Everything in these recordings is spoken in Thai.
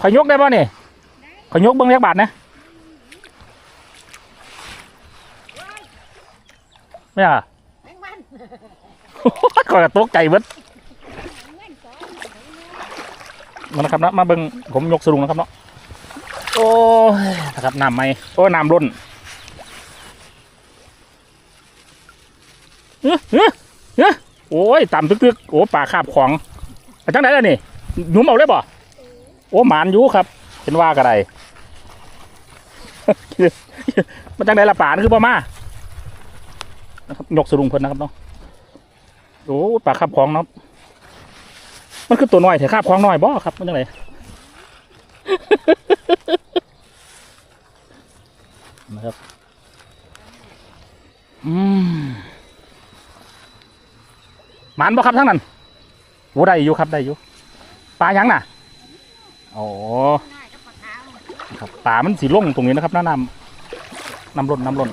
ขอยยกได้ป่ะนี่ขอยยกเบิ้งเรียกบาทนะไม่อะแมงมันขอยกระตกใจเบิดมานะครับนะมาเบิ้งผมยกสลุงนะครับเนาะโอ้ยนะครับน้ำไหมโอ้ยน้ำล้นเฮ้ยเฮ้ยเฮ้ยโอ้ยต่ำตึกๆโอ้ปลาคาบของไปจังไหนล่ะนี่หนุ่มเอาเลยบ่ โอ้หมานอยู่ครับ เห็นว่ากระไดมันจังไหนละป่านคือบ่มานะครับยกสลุงเพิ่นนะครับเนาะโอ้ปลาคาบของเนาะมันคือตัวน้อยแต่คาบของน้อยบ่ครับมันจังไหนะครับอืมหมันบ่ครับทั้งนั้นโอ้ได้อยู่ครับได้อยู่ปลาหยังน่ะ อ้หน้ากับปลาขาวครับปลามันสีลงตรงนี้นะครับน้ำน้ำน้ำล้นน้ำล้น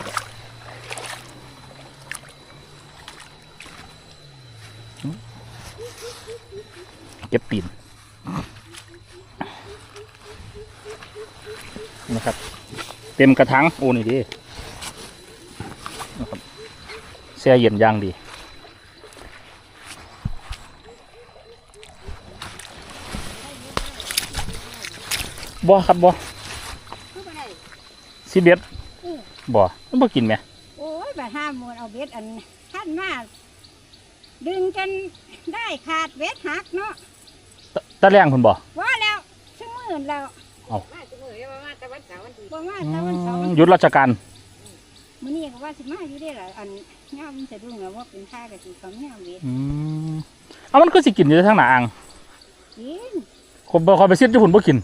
เก็บตีนนะครับ เต็มกระถางโอ้นี่ดีนะครับแช่เย็นย่างดี บ่ครับบ่คือบ่ได้สิเบ็ดบ่มันบ่กินไหมโอ้ยบาห้ามมวนเอาเบ็ดอันท่านมาดึงกันได้ขาดเบ็ดหักเนาะตตะแรงคุณบ่ว่าแล้วชั่วมื่นแล้วมาจะมือยังมาแต่วันเสาร์วันอาทิตย์บ่มาอืแต่วันเสาร์มหยุดราชการมื้อนี้ก็ว่าสิมาอยู่ได้ล่ะอันงามสะดุ้งแล้วว่าเป็นท่ากับสิของงามเบ็ดอืมเอามันคือสิกินอยู่ทางหน้าอ่างกินผมบ่คอยไปซิดอยู่พุ่นบ่กิน